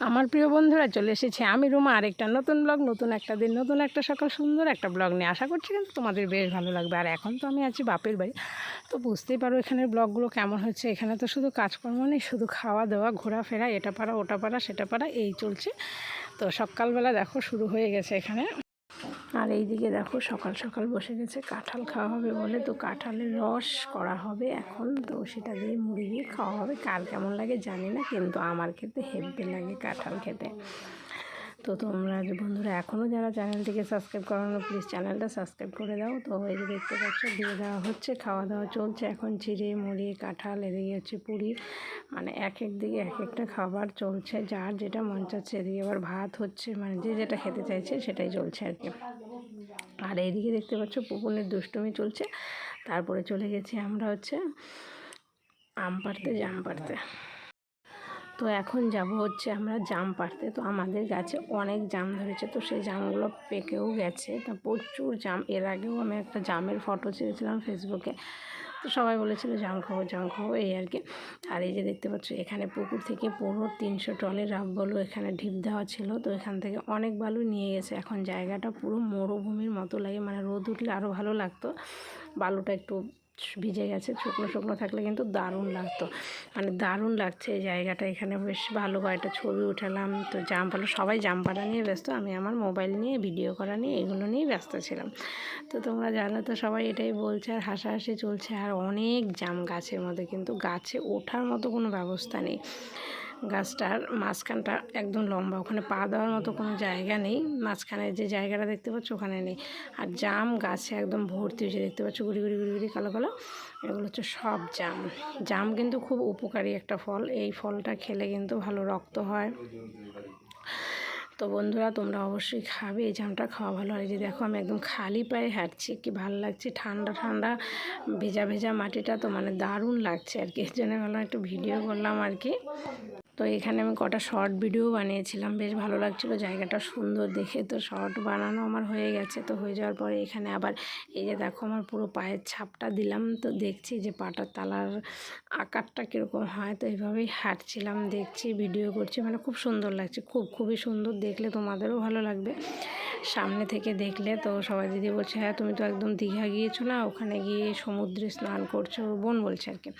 আমার প্রিয় বন্ধুরা, চলে এসেছে আমি রুমা। আরেকটা নতুন ব্লগ নতুন একটা দিন, নতুন একটা সকাল, সুন্দর একটা ব্লগ নিয়ে। আশা করছি কিন্তু তোমাদের বেশ ভালো লাগবে। আর এখন তো আমি আছি বাপের বাড়ি। তো বুঝতেই পারো এখানে ব্লগগুলো কেমন হচ্ছে। এখানে তো শুধু কাজকর্ম নেই, শুধু খাওয়া দাওয়া ঘোরাফেরা, এটা পারা, ওটা পারা, সেটা পারা, এই চলছে। তো সকালবেলা দেখো, শুরু হয়ে গেছে এখানে। আর এইদিকে দেখো সকাল সকাল বসে গেছে, কাঁঠাল খাওয়া হবে বলে। তো কাঁঠালের রস করা হবে এখন। তো সেটা দিয়ে মুড়ি দিয়ে খাওয়া হবে। কার কেমন লাগে জানি না, কিন্তু আমার খেতে হেব্বে লাগে কাঁঠাল খেতে। তো তোমরা বন্ধুরা এখনও যারা চ্যানেলটিকে সাবস্ক্রাইব করানো প্লিজ চ্যানেলটা সাবস্ক্রাইব করে দাও। তো এই যে দেখতে পাচ্ছ দিয়ে দেওয়া হচ্ছে, খাওয়া দাওয়া চলছে। এখন চিড়ে মুড়ি কাঁঠাল, এদিকে হচ্ছে পুরি। মানে এক এক দিকে এক একটা খাবার চলছে। যার যেটা মন চাচ্ছে, এদিকে আবার ভাত হচ্ছে। মানে যে যেটা খেতে চাইছে, সেটাই চলছে আর কি। আর এইদিকে দেখতে পাচ্ছ পুকুনের দুষ্টমি চলছে। তারপরে চলে গেছি আমরা হচ্ছে আম পাড়তে, জাম পারতে তো এখন যাব হচ্ছে আমরা জাম পারতে তো আমাদের গাছে অনেক জাম ধরেছে, তো সেই জামগুলো পেকেও গেছে। তা প্রচুর জাম। এর আগেও আমি একটা জামের ফটো ছেড়েছিলাম ফেসবুকে তো সবাই বলেছিল জাম খাব জাম খাব, এই আর কি। আর এই যে দেখতে পাচ্ছ, এখানে পুকুর থেকে পুরো তিনশো টনের বালু এখানে ঢিপ দেওয়া ছিল। তো এখান থেকে অনেক বালু নিয়ে গেছে। এখন জায়গাটা পুরো মরুভূমির মতো লাগে। মানে রোদ উঠলে আরও ভালো লাগতো। বালুটা একটু ভিজে গেছে, শুকনো শুকনো থাকলে কিন্তু দারুণ লাগতো। মানে দারুণ লাগছে এই জায়গাটা, এখানে বেশ ভালো কয়েকটা ছবি উঠালাম। তো জাম পালো সবাই জাম পাড়া নিয়ে ব্যস্ত, আমি আমার মোবাইল নিয়ে, ভিডিও করা নিয়ে, এগুলো নিয়ে ব্যস্ত ছিলাম। তো তোমরা জানো তো সবাই এটাই বলছে, আর হাসাহাসি চলছে, আর অনেক জাম গাছের মধ্যে, কিন্তু গাছে ওঠার মতো কোনো ব্যবস্থা নেই। গাছটার মাঝখানটা একদম লম্বা, ওখানে পা দেওয়ার মতো কোনো জায়গা নেই। মাঝখানে যে জায়গাটা দেখতে পাচ্ছ ওখানে নেই। আর জাম গাছে একদম ভর্তি হয়েছে, দেখতে পাচ্ছ গুড়ি গুড়ি গুড়ি গুড়ি কালো কালো। এগুলো হচ্ছে সব জাম। জাম কিন্তু খুব উপকারী একটা ফল। এই ফলটা খেলে কিন্তু ভালো রক্ত হয়। তো বন্ধুরা, তোমরা অবশ্যই খাবে এই জামটা, খাওয়া ভালো। আর যে দেখো, আমি একদম খালি পায়ে হাঁটছি, কি ভালো লাগছে। ঠান্ডা ঠান্ডা, ভেজা ভেজা মাটিটা তো মানে দারুণ লাগছে আর কি। এর জন্য ভালো একটু ভিডিও করলাম আর কি। তো এখানে আমি কটা শর্ট ভিডিও বানিয়েছিলাম। বেশ ভালো লাগছিল, জায়গাটা সুন্দর দেখে তো শর্ট বানানো আমার হয়ে গেছে। তো হয়ে যাওয়ার পরে এখানে আবার এই যে দেখো আমার পুরো পায়ের ছাপটা দিলাম। তো দেখছি যে পাটার তালার আকারটা কীরকম হয়। তো এইভাবেই হাঁটছিলাম, দেখছি, ভিডিও করছি। মানে খুব সুন্দর লাগছে, খুব খুবই সুন্দর। দেখলে তোমাদেরও ভালো লাগবে। সামনে থেকে দেখলে তো সবাই দিদি বলছে হ্যাঁ তুমি তো একদম দীঘা গিয়েছো না? ওখানে গিয়ে সমুদ্রে স্নান করছ? বোন বলছে আর কি।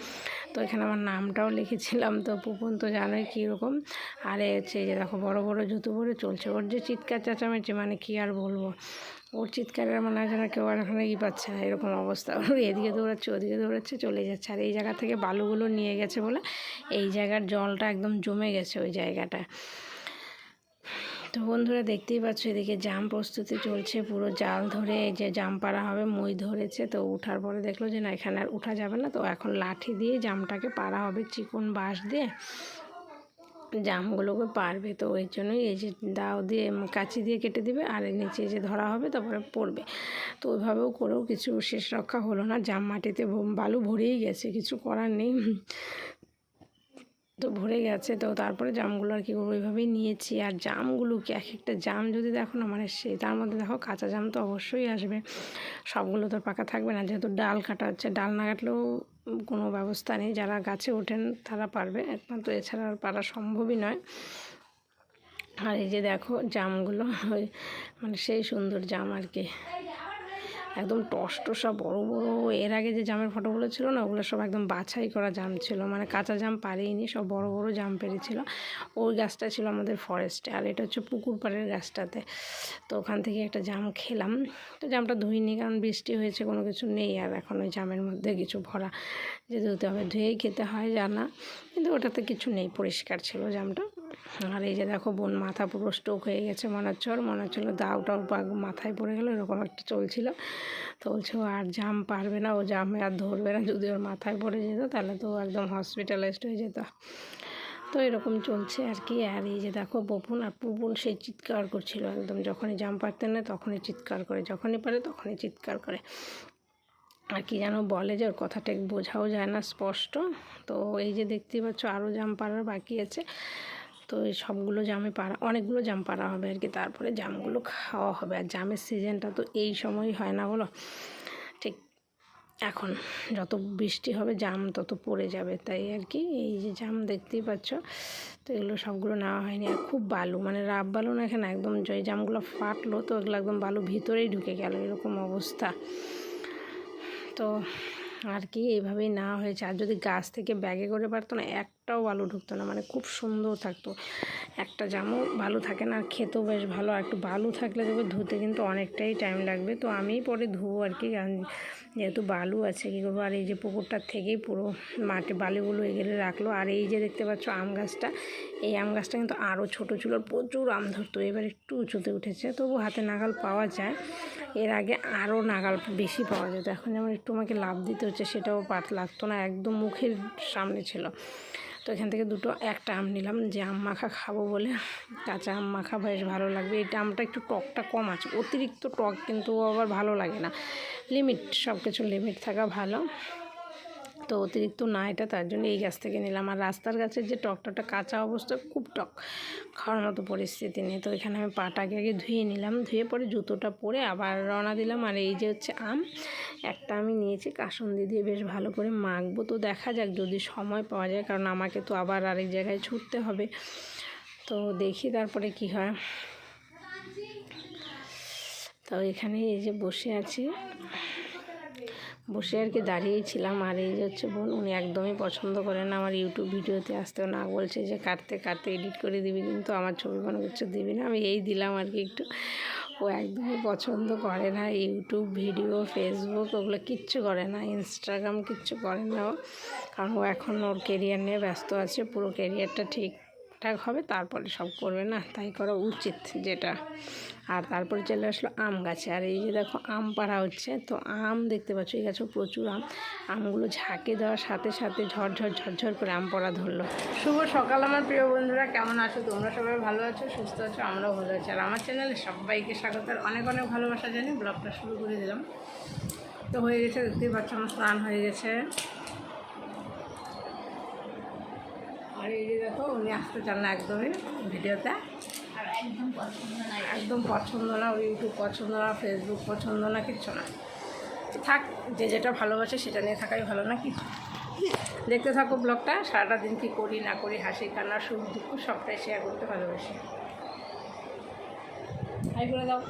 তো এখানে আমার নামটাও লিখেছিলাম, তো পুপুন তো জানোই কীরকম। আর হচ্ছে যে দেখো, বড় বড় জুতো পরে চলছে। ওর যে চিৎকার চেঁচামেচি মানে কী আর বলব? ওর চিৎকারের মনে হয় যেন কেউ আর এখানে ই পাচ্ছে না, এরকম অবস্থা। ওর এদিকে দৌড়াচ্ছে, ওদিকে দৌড়াচ্ছে, চলে যাচ্ছে। আর এই জায়গা থেকে বালুগুলো নিয়ে গেছে বলে এই জায়গার জলটা একদম জমে গেছে ওই জায়গাটায় তো বন্ধুরা দেখতেই পাচ্ছ, এদিকে জাম প্রস্তুতি চলছে, পুরো জাল ধরে যে জাম পাড়া হবে, মই ধরেছে, তো উঠার পরে দেখল যে না, এখানে আর উঠা যাবে না, তো এখন লাঠি দিয়ে জামটাকে পাড়া হবে চিকন বাঁশ দিয়ে। জামগুলোকে পারবে তো ওই জন্যই এই যে দাও দিয়ে কাঁচি দিয়ে কেটে দিবে, আর নিচে যে ধরা হবে, তারপরে পড়বে। তো ওইভাবেও করেও কিছু শেষ রক্ষা হলো না, জাম মাটিতে বালু ভরেই গেছে, কিছু করার নেই। তো ভরে গেছে। তো তারপরে জামগুলো আর কি করব ওইভাবেই নিয়েছি। আর জামগুলোকে এক একটা জাম যদি দেখো না মানে সে তার মধ্যে দেখো কাঁচা জাম তো অবশ্যই আসবে। সবগুলো তো পাকা থাকবে না। যেহেতু ডাল কাটা হচ্ছে, ডাল না কাটলেও কোনো ব্যবস্থা নেই। যারা গাছে ওঠেন তারা পারবে। একমাত্র এছাড়া আর পারা সম্ভবই নয়। আর এই যে দেখো জামগুলো মানে সেই সুন্দর জাম আর কি। একদম টস টসা বড় বড়ো। এর আগে যে জামের ফটোগুলো ছিল না, ওগুলো সব একদম বাছাই করা জাম ছিল। মানে কাঁচা জাম পারেইনি সব বড় বড় জাম পেরেছিল। ওই গাছটা ছিল আমাদের ফরেস্টে আর এটা হচ্ছে পুকুর পাড়ের গাছটাতে। তো ওখান থেকে একটা জাম খেলাম। তো জামটা ধুইনি, কারণ বৃষ্টি হয়েছে, কোনো কিছু নেই। আর এখন ওই জামের মধ্যে কিছু ভরা। যে ধুতে হবে ধুয়েই খেতে হয় জানা, কিন্তু ওটাতে কিছু নেই, পরিষ্কার ছিল জামটা। আর এই যে দেখো বোন, মাথা পুরো স্ট্রোক হয়ে গেছে মনে হচ্ছে ওর মনে হচ্ছিল দাউটাও মাথায় পড়ে গেলো, এরকম একটা চলছিল। তো বলছে আর জাম পারবে না, ও জামে আর ধরবে না। যদি ওর মাথায় পড়ে যেত, তাহলে তো একদম হসপিটালাইজড হয়ে যেত। তো এরকম চলছে আর কি। আর এই যে দেখো বপুন আর পুপুন সেই চিৎকার করছিল একদম। যখনই জাম পারতেন না তখনই চিৎকার করে। যখনই পারে, তখনই চিৎকার করে। আর কি যেন বলে যে ওর কথাটা বোঝাও যায় না, স্পষ্ট। তো এই যে দেখতেই পাচ্ছ আরও জাম পাড়ার বাকি আছে। তো এই সবগুলো জামে পাড়া, অনেকগুলো জাম পাড়া হবে আর কি। তারপরে জামগুলো খাওয়া হবে। আর জামের সিজনটা তো এই সময়ই হয় না বলো? ঠিক, এখন যত বৃষ্টি হবে জাম তত পড়ে যাবে। তাই আর কি এই যে জাম দেখতেই পাচ্ছ, তো এগুলো সবগুলো নেওয়া হয়নি। আর খুব বালু মানে রাব বালু না এখানে একদম জয় জামগুলো ফাটলো তো এগুলো একদম বালু ভিতরেই ঢুকে গেল, এরকম অবস্থা। তো আর কি এইভাবেই নেওয়া হয়েছে। আর যদি গাছ থেকে ব্যাগে করে পারতো না, একটাও বালু ঢুকতো না মানে খুব সুন্দর থাকতো। একটা জামও ভালো থাকে না, আর খেতেও বেশ ভালো। আর একটু বালু থাকলে দেখবে ধুতে কিন্তু অনেকটাই টাইম লাগবে। তো আমিই পরে ধুবো আর কি যেহেতু বালু আছে, কী করব? আর এই যে পুকুরটার থেকেই পুরো মাঠে বালিগুলো এগেলে রাখল। আর এই যে দেখতে পাচ্ছ আম গাছটা, এই আম গাছটা কিন্তু আরও ছোটো ছিল প্রচুর আম ধরতো। এবার একটু উঁচুতে উঠেছে, তবু হাতে নাগাল পাওয়া যায়। এর আগে আরও নাগাল বেশি পাওয়া যেত। এখন যেমন একটু আমাকে লাভ দিতে হচ্ছে, সেটাও পাত লাগতো না, একদম মুখের সামনে ছিল। তো এখান থেকে দুটো, একটা আম নিলাম, যে আম মাখা খাব বলে। কাঁচা আম মাখা বেশ ভালো লাগবে। এটা আমটা একটু টকটা কম আছে, অতিরিক্ত টক কিন্তু আবার ভালো লাগে না। লিমিট সব কিছু লিমিট থাকা ভালো। তো অতিরিক্ত না, এটা তার জন্য এই গাছ থেকে নিলাম। আর রাস্তার গাছের যে টকটাটা কাঁচা অবস্থা খুব টক, খাওয়ার মতো পরিস্থিতি নেই। তো এখানে আমি পাটাকে আগে ধুয়ে নিলাম, ধুয়ে পরে জুতোটা পরে আবার রওনা দিলাম। আর এই যে হচ্ছে আম, একটা আমি নিয়েছি কাসন্দি দিয়ে বেশ ভালো করে মাখবো। তো দেখা যাক যদি সময় পাওয়া যায়, কারণ আমাকে তো আবার আরেক জায়গায় ছুটতে হবে। তো দেখি তারপরে কি হয়। তো এখানে এই যে বসে আছি। বসে আর কি দাঁড়িয়েছিলাম আর এই হচ্ছে বোন, উনি একদমই পছন্দ করেন না আমার ইউটিউব ভিডিওতে, আসতেও না বলছে যে কাটতে কাটতে এডিট করে দিবি, কিন্তু আমার ছবি কোনো কিছু দিবি না। আমি এই দিলাম আর কি একটু। ও একদমই পছন্দ করে না ইউটিউব ভিডিও ফেসবুক ওগুলো কিচ্ছু করে না। ইনস্টাগ্রাম কিচ্ছু করে না ও। কারণ ও এখন ওর কেরিয়ার নিয়ে ব্যস্ত আছে, পুরো কেরিয়ারটা ঠিকঠাক হবে, তারপরে সব করবে না? তাই করা উচিত যেটা। আর তারপরে চলে আসলো আম গাছে। আর এই যে দেখো আম পাড়া হচ্ছে, তো আম দেখতে পাচ্ছ, এই গাছেও প্রচুর আম। আমগুলো ঝাঁকে দেওয়ার সাথে সাথে ঝরঝর ঝরঝর করে আম পড়া ধরলো। শুভ সকাল আমার প্রিয় বন্ধুরা, কেমন আছো? তোমরা সবাই ভালো আছো, সুস্থ আছো, আমরাও ভালো আছি। আর আমার চ্যানেলে সবাইকে স্বাগত আর অনেক অনেক ভালোবাসা জানি ব্লগটা শুরু করে দিলাম। তো হয়ে গেছে, দেখতেই পাচ্ছ আমার স্নান হয়ে গেছে। আর উনি আসতে চান না একদমই ভিডিওতে। একদম পছন্দ না, ওর ইউটিউব পছন্দ না ফেসবুক পছন্দ না, কিচ্ছু না। থাক, যে যেটা ভালোবাসে সেটা নিয়ে থাকাই ভালো না কি? দেখতে থাকো ব্লগটা, সারাটা দিন কী করি, না করি, হাসি, কান্না, সুখ, দুঃখ, সবটাই শেয়ার করতে ভালোবাসি। হাই করে দাও।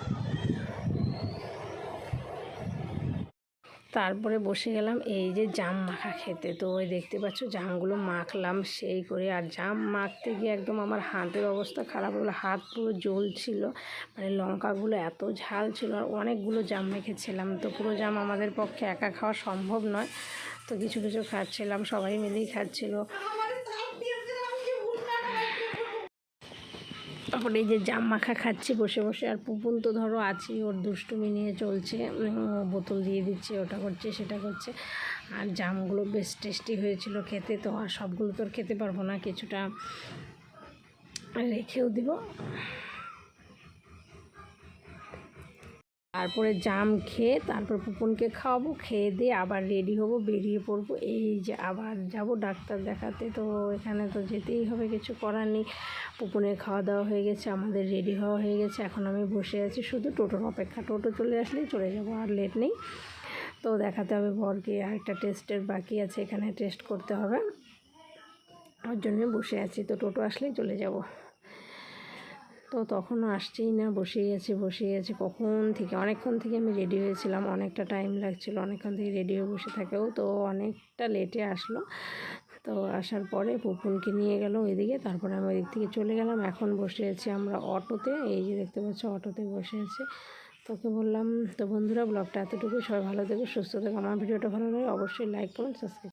তারপরে বসে গেলাম এই যে জাম মাখা খেতে। তো ওই দেখতে পাচ্ছ জামগুলো মাখলাম সেই করে। আর জাম মাখতে গিয়ে একদম আমার হাতের অবস্থা খারাপ হলো, হাত পুরো জ্বলছিল। মানে লঙ্কাগুলো এত ঝাল ছিল আর অনেকগুলো জাম মেখেছিলাম। তো পুরো জাম আমাদের পক্ষে একা খাওয়া সম্ভব নয়। তো কিছু কিছু খাচ্ছিলাম, সবাই মিলেই খাচ্ছিলো। তারপরে এই যে জাম মাখা খাচ্ছি বসে বসে, আর পুপুন তো ধরো আছি, ওর দুষ্টুমি নিয়ে চলছে বোতল দিয়ে দিচ্ছে, ওটা করছে, সেটা করছে। আর জামগুলো বেশ টেস্টি হয়েছিল খেতে, তো আর সবগুলো তো আর খেতে পারব না, কিছুটা রেখেও দিব। তারপরে জাম খেয়ে তারপর পুপনকে খাওয়াবো, খেয়ে দিয়ে আবার রেডি হব, বেরিয়ে পড়ব। এই যে আবার যাব ডাক্তার দেখাতে, তো এখানে তো যেতেই হবে, কিছু করার নেই। পুপনের খাওয়া দাওয়া হয়ে গেছে, আমাদের রেডি হওয়া হয়ে গেছে, এখন আমি বসে আছি শুধু টোটোর অপেক্ষা। টোটো চলে আসলেই চলে যাব, আর লেট নেই। তো দেখাতে হবে বরকে আর একটা টেস্টের বাকি আছে, এখানে টেস্ট করতে হবে। ওর জন্য বসে আছি, তো টোটো আসলেই চলে যাব। তো তখনও আসছেই না, বসেই আছে বসেই আছে। কখন থেকে? অনেকক্ষণ থেকে আমি রেডি হয়েছিলাম। অনেকটা টাইম লাগছিল, অনেকক্ষণ থেকে রেডি হয়ে বসে থাকেও তো অনেকটা লেটে আসলো। তো আসার পরে পুপুনকে নিয়ে গেল ওইদিকে, তারপরে আমি ওইদিক থেকে চলে গেলাম। এখন বসে আছি আমরা অটোতে, এই যে দেখতে পাচ্ছ অটোতে বসে আছে। তোকে বললাম, তো বন্ধুরা ব্লগটা এতটুকু সবাই ভালো থেকো, সুস্থ থেকো। আমার ভিডিওটা ভালো লাগে অবশ্যই লাইক করুন সাবস্ক্রাইব